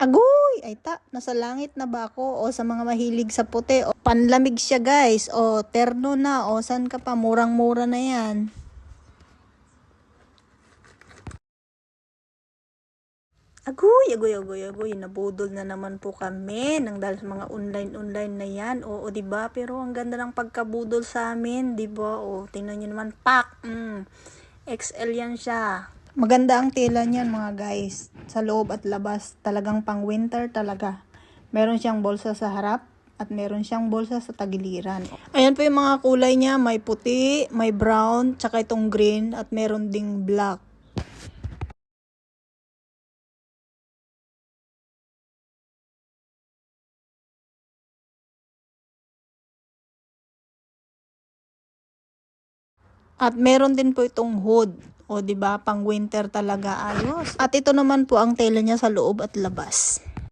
Agoy! Ay ta, nasa langit na ba ako? O sa mga mahilig sa puti? O panlamig siya guys. O terno na. O san ka pa? Murang-mura na yan. Agoy, agoy, agoy, agoy. Nabudol na naman po kami nang dahil sa mga online-online na yan. Oo, di ba? Pero ang ganda ng pagkabudol sa amin, di ba? O, tingnan nyo naman, pak! Mm, XL yan siya. Maganda ang tela niyan mga guys. Sa loob at labas, talagang pang winter talaga. Meron siyang bolsa sa harap at meron siyang bolsa sa tagiliran. Ayan po yung mga kulay niya. May puti, may brown, tsaka itong green at meron ding black. At meron din po itong hood. O, di ba? Pang winter talaga ayos. At ito naman po ang tela niya sa loob at labas.